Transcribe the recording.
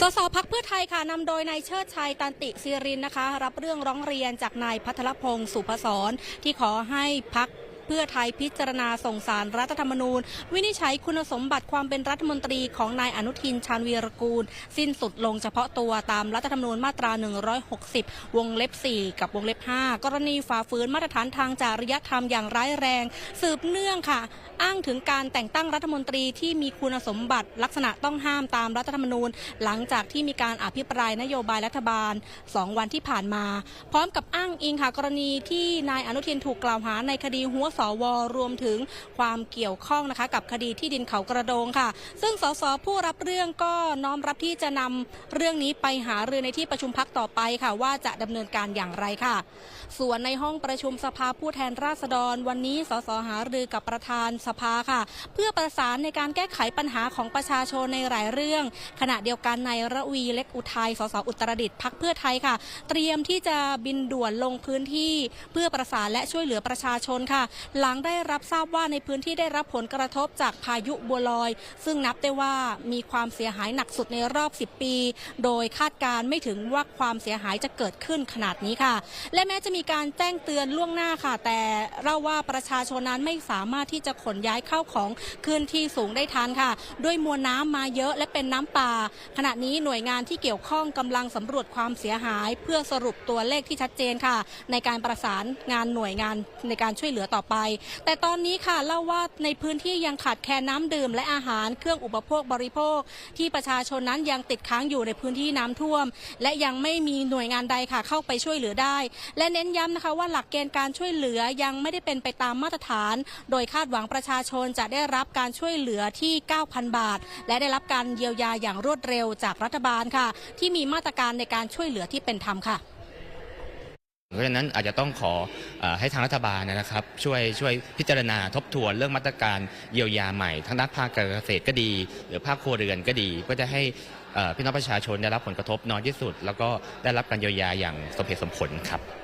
สสพักเพื่อไทยค่ะนำโดยนายเชิดชัยตันติศิรินนะคะ รับเรื่องร้องเรียนจากนายพัทรพงศ์สุพศรที่ขอให้พัก เพื่อไทยพิจารณาส่งสารรัฐธรรมนูญ วินิจฉัยคุณสมบัติความเป็นรัฐมนตรีของนายอนุทินชาญวีรกูล สิ้นสุดลงเฉพาะตัวตามรัฐธรรมนูญมาตรา 160 วงเล็บ 4 กับวงเล็บ 5 กรณีฝ่าฝืนมาตรฐานทางจริยธรรมอย่างร้ายแรง สืบเนื่องค่ะ อ้างถึงการแต่งตั้งรัฐมนตรีที่มีคุณสมบัติลักษณะต้องห้ามตามรัฐธรรมนูญ หลังจากที่มีการอภิปรายนโยบายรัฐบาล 2 วันที่ผ่านมา พร้อมกับอ้างอิงค่ะกรณีที่นายอนุทินถูกกล่าวหาในคดีหัวสวรวมถึงความเกี่ยวข้องนะคะกับคดีที่ดินเขากระโดงค่ะ ซึ่งสสผู้รับเรื่องก็น้อมรับที่จะนำเรื่องนี้ไปหารือในที่ประชุมพักต่อไปค่ะ ว่าจะดำเนินการอย่างไรค่ะ ส่วนในห้องประชุมสภาผู้แทนราษฎร วันนี้สสหารือกับประธานสภาค่ะ เพื่อประสานในการแก้ไขปัญหาของประชาชนในหลายเรื่อง ขณะเดียวกันนายระวีเล็กอุทัยสสอุตรดิตถ์พักเพื่อไทยค่ะ เตรียมที่จะบินด่วนลงพื้นที่ เพื่อประสานและช่วยเหลือประชาชนค่ะหลังได้รับทราบว่าในพื้นที่ได้รับผลกระทบจากพายุบัวลอย ซึ่งนับได้ว่ามีความเสียหายหนักสุดในรอบ 10 ปี โดยคาดการณ์ไม่ถึงว่าความเสียหายจะเกิดขึ้นขนาดนี้ค่ะ และแม้จะมีการแจ้งเตือนล่วงหน้าค่ะ แต่เล่าว่าประชาชนนั้นไม่สามารถที่จะขนย้ายเข้าของขึ้นที่สูงได้ทันค่ะ ด้วยมวลน้ำมาเยอะและเป็นน้ำป่า ขณะนี้หน่วยงานที่เกี่ยวข้องกำลังสำรวจความเสียหาย เพื่อสรุปตัวเลขที่ชัดเจนค่ะ ในการประสานงานหน่วยงานในการช่วยเหลือต่อไปแต่ตอนนี้ค่ะเล่าว่าในพื้นที่ยังขาดแคลนน้ำดื่ม และอาหารเครื่องอุปโภคบริโภค ที่ประชาชนนั้นยังติดค้างอยู่ในพื้นที่น้ำท่วม และยังไม่มีหน่วยงานใดค่ะเข้าไปช่วยเหลือได้ และเน้นย้ำนะคะว่าหลักเกณฑ์การช่วยเหลือยังไม่ได้เป็นไปตามมาตรฐาน โดยคาดหวังประชาชนจะได้รับการช่วยเหลือที่ 9,000 บาท และได้รับการเยียวยาอย่างรวดเร็วจากรัฐบาลค่ะ ที่มีมาตรการในการช่วยเหลือที่เป็นธรรมค่ะ เพราะฉะนั้นอาจจะต้องขออให้ทางรัฐบาลนะครับ ช่วยช่วยพิจารณาทบทวนเรื่องมาตรการเยียวยาใหม่ ทั้งด้านภาคการเกษตรก็ดี หรือภาคครัวเรือนก็ดีก็จะให้พี่น้องประชาชนได้รับผลกระทบน้อยที่สุด แล้วก็ได้รับการเยียวยาอย่างสมเหตุสมผลครับ